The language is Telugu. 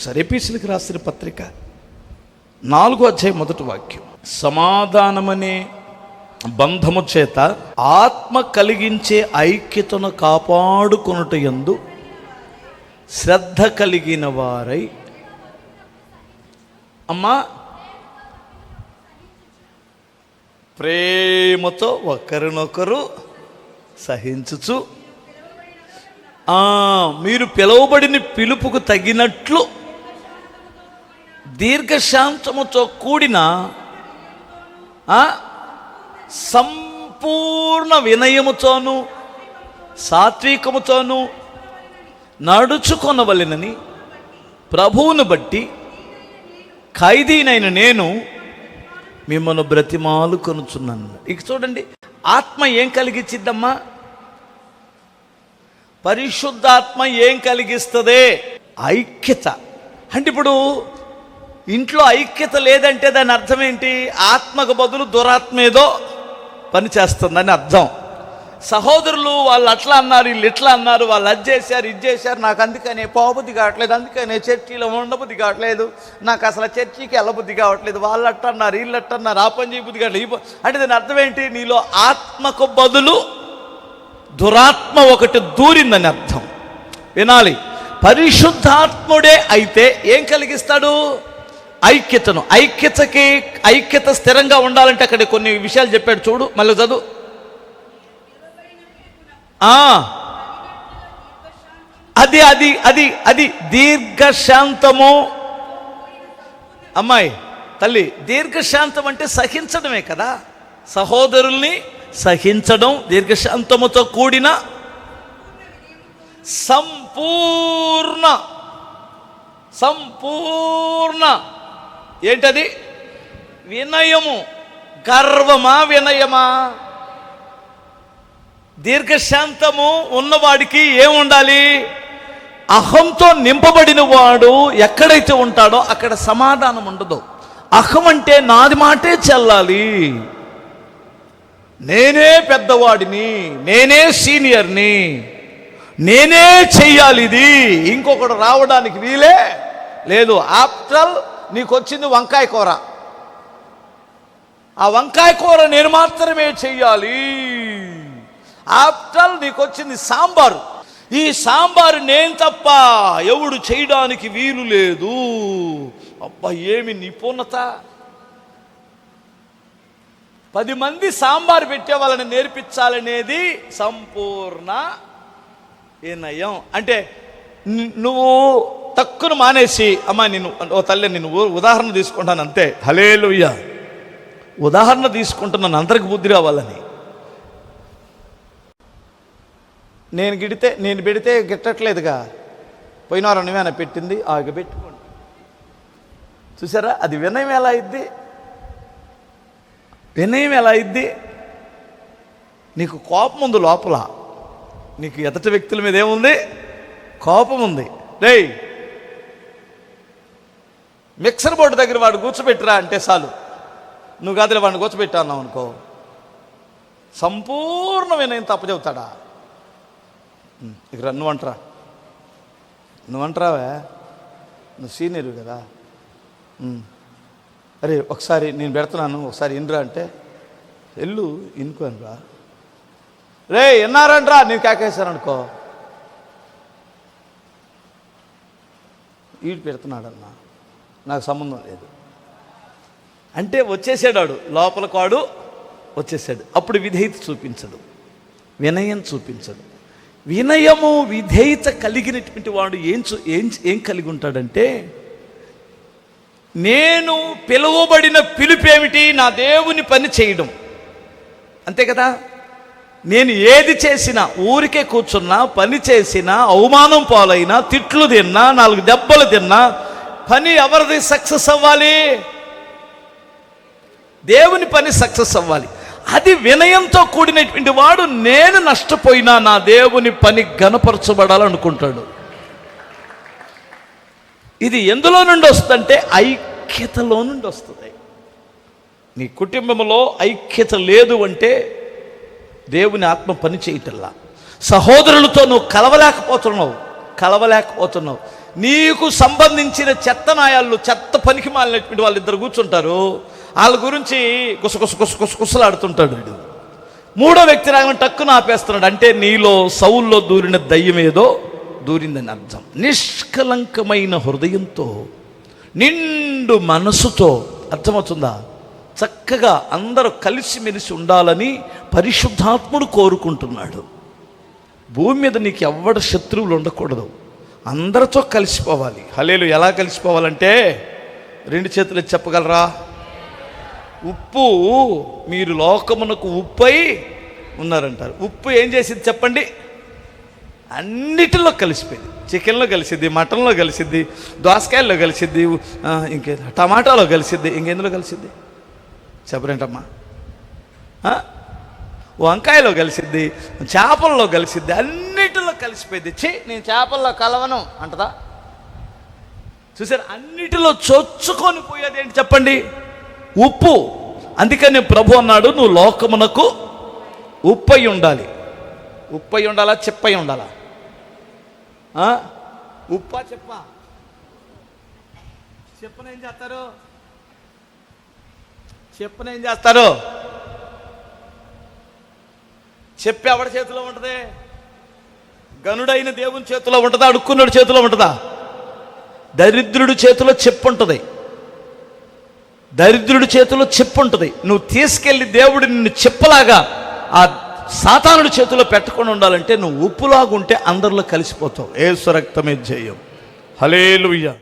సరేపీసులకు రాసిన పత్రిక నాలుగో అధ్యాయం మొదటి వాక్యం. సమాధానమనే బంధము చేత ఆత్మ కలిగించే ఐక్యతను కాపాడుకొనుట యందు శ్రద్ధ కలిగిన వారై అమ్మా ప్రేమతో ఒకరినొకరు సహించుచు మీరు పిలువబడిన పిలుపుకు తగినట్లు దీర్ఘశాంతముతో కూడిన ఆ, సంపూర్ణ వినయముతోను సాత్వికముతోను నడుచుకొనవలెనని ప్రభువును బట్టి ఖైదీనైన నేను మిమ్మల్ని బ్రతిమాలు కొనుచున్నాను. ఇక చూడండి ఆత్మ ఏం కలిగించిద్దమ్మా పరిశుద్ధాత్మ ఏం కలిగిస్తుంది? ఐక్యత. అంటే ఇప్పుడు ఇంట్లో ఐక్యత లేదంటే దాని అర్థం ఏంటి? ఆత్మకు బదులు దురాత్మ ఏదో పని చేస్తుందని అర్థం. సహోదరులు వాళ్ళు అట్లా అన్నారు వీళ్ళు ఇట్లా అన్నారు వాళ్ళు అది చేశారు ఇది చేశారు నాకు అందుకనే పోబుద్ధి కావట్లేదు అందుకనే చర్చిలో ఉండబుద్ధి కావట్లేదు నాకు అసలు చర్చికి వెళ్ళబుద్ధి కావట్లేదు వాళ్ళు అట్టన్నారు వీళ్ళు అట్టన్నారు ఆ పని చేయబుద్ధి కావట్లేదు అంటే దాని అర్థం ఏంటి? నీలో ఆత్మకు బదులు దురాత్మ ఒకటి దూరిందని అర్థం. వినాలి. పరిశుద్ధాత్ముడే అయితే ఏం కలిగిస్తాడు? ఐక్యతను ఐక్యతకి ఐక్యత స్థిరంగా ఉండాలంటే అక్కడ కొన్ని విషయాలు చెప్పాడు చూడు మళ్ళీ చదువు. అది అది అది అది దీర్ఘశాంతము. అమ్మాయి తల్లి దీర్ఘశాంతం అంటే సహించడమే కదా. సహోదరుల్ని సహించడం దీర్ఘశాంతముతో కూడిన సంపూర్ణ సంపూర్ణ ఏంటది? వినయము. గర్వమా వినయమా? దీర్ఘశాంతము ఉన్నవాడికి ఏముండాలి? అహంతో నింపబడిన వాడు ఎక్కడైతే ఉంటాడో అక్కడ సమాధానం ఉండదు. అహం అంటే నాది మాటే చెల్లాలి. నేనే పెద్దవాడిని నేనే సీనియర్ని నేనే చెయ్యాలి ఇది ఇంకొకడు రావడానికి వీలే లేదు. ఆఫ్టర్ నీకు వచ్చింది వంకాయ కూర. ఆ వంకాయ కూర నేను మాత్రమే చెయ్యాలి. ఆఫ్టర్ నీకు వచ్చింది సాంబారు. ఈ సాంబారు నేను తప్ప ఎవడు చేయడానికి వీలు లేదు. అబ్బా ఏమి నిపుణత? పది మంది సాంబారు పెట్టే వాళ్ళని నేర్పించాలనేది సంపూర్ణ వినయం అంటే నువ్వు తక్కువ మానేసి అమ్మా నేను ఓ తల్లి నేను ఉదాహరణ తీసుకుంటాను అంతే హలేలుయ్య ఉదాహరణ తీసుకుంటున్నాను అందరికి బుద్ధి రావాలని. నేను గిడితే నేను పెడితే గిట్టట్లేదుగా. పోయినారు నువ్వేనా పెట్టింది? ఆగ పెట్టుకోండి. చూసారా? అది వినయం ఎలా అయింది వినయం ఎలా అయింది నీకు కోపం ఉంది లోపల. నీకు ఎదటి వ్యక్తుల మీద ఏముంది? కోపం ఉంది. రేయ్ మిక్సర్ బోర్డు దగ్గర వాడు కూర్చోబెట్టురా అంటే చాలు. నువ్వు కాదులే వాడిని కూర్చోబెట్టాన్నావు అనుకో. సంపూర్ణమైన వినయం తప్పు చెబుతాడా? ఉమ్, నువ్వంటరా? నువ్వంటరావే? నువ్వు సీనియర్ కదా. అరే ఒకసారి నేను పెడుతున్నాను ఒకసారి ఇన్రా అంటే ఎల్లు ఇనుకోనరా రే. ఎన్నారంట్రా నేను కేకేశాను అనుకో. ఈడు పెడుతున్నాడన్నా. నాకు సంబంధం లేదు. అంటే వచ్చేసాడు వాడు లోపల కాడు వచ్చేసాడు. అప్పుడు విధేయత చూపించడు. వినయం చూపించడు. వినయము విధేయత కలిగినటువంటి వాడు ఏం చూ- ఏం ఏం కలిగి ఉంటాడంటే నేను పిలువబడిన పిలుపేమిటి నా దేవుని పని చేయడం. అంతే కదా? నేను ఏది చేసినా ఊరికే కూర్చున్నా పని చేసినా అవమానం పాలైనా తిట్లు తిన్నా నాలుగు దెబ్బలు తిన్నా పని ఎవరిది సక్సెస్ అవ్వాలి? దేవుని పని సక్సెస్ అవ్వాలి. అది వినయంతో కూడినటువంటి వాడు నేను నష్టపోయినా నా దేవుని పని గనపరచబడాలనుకుంటాడు ఇది ఎందులో నుండి వస్తుందంటే ఐక్యతలో నుండి వస్తుంది. నీ కుటుంబంలో ఐక్యత లేదు అంటే దేవుని ఆత్మ పని చేయటల్లా. సహోదరులతో నువ్వు కలవలేకపోతున్నావు కలవలేకపోతున్నావు. నీకు సంబంధించిన చెత్త నాయాళ్ళు చెత్త పనికి మాలినటువంటి వాళ్ళిద్దరు కూర్చుంటారు. వాళ్ళ గురించి గుసగుస గుస గుసలాడుతుంటాడు వీడు. మూడో వ్యక్తి రాగానే టక్కున ఆపేస్తున్నాడు. అంటే నీలో సౌల్లో దూరిన దయ్యం ఏదో దూరిందని అర్థం. నిష్కలంకమైన హృదయంతో నిండు మనసుతో అర్థమవుతుందా? చక్కగా అందరూ కలిసిమెలిసి ఉండాలని పరిశుద్ధాత్ముడు కోరుకుంటున్నాడు. భూమి మీద నీకు ఎవ్వడ శత్రువులు ఉండకూడదు. అందరితో కలిసిపోవాలి. హలేలు ఎలా కలిసిపోవాలంటే రెండు చేతులు చెప్పగలరా? ఉప్పు మీరు లోకమునకు ఉప్పై ఉన్నారంటారు. ఉప్పు ఏం చేసింది చెప్పండి? అన్నిటిలో కలిసిపోయింది. చికెన్లో కలిసిద్ది మటన్లో కలిసిద్ది దోసకాయల్లో కలిసిద్ది ఇంకే టమాటాలో కలిసిద్ది ఇంకెందులో కలిసిద్ది? చెప్పరేంటమ్మా. వంకాయలో కలిసిద్ది చేపల్లో కలిసిద్ది అన్ని కలిసిపోయింది. ఛీ నేను చేపల్లో కలవను అంటదా? చూసారు అన్నిటిలో చొచ్చుకొని పోయేది ఏంటి చెప్పండి? ఉప్పు. అందుకని ప్రభు అన్నాడు నువ్వు లోకమునకు ఉప్పై ఉండాలి. ఉప్పై ఉండాలా చెప్పై ఉండాలా? ఆ? ఉప్పా చెప్పా? చెప్పన ఏం చేస్తారు? చెప్పన ఏం చేస్తారు? చెప్పి ఎవడి చేతిలో ఉంటుంది? గనుడైన దేవుని చేతిలో ఉంటుందా? అడుక్కున్నాడు చేతిలో ఉంటుందా? దరిద్రుడి చేతిలో చెప్పు ఉంటుంది. దరిద్రుడి చేతిలో చెప్పు ఉంటుంది. నువ్వు తీసుకెళ్ళి దేవుడు నిన్ను చెప్పలాగా ఆ సాతానుడి చేతిలో పెట్టకుండా ఉండాలంటే నువ్వు ఉప్పులాగా ఉంటే అందరిలో కలిసిపోతావు. ఏ సురక్తమే జయం. హలేలుయ్య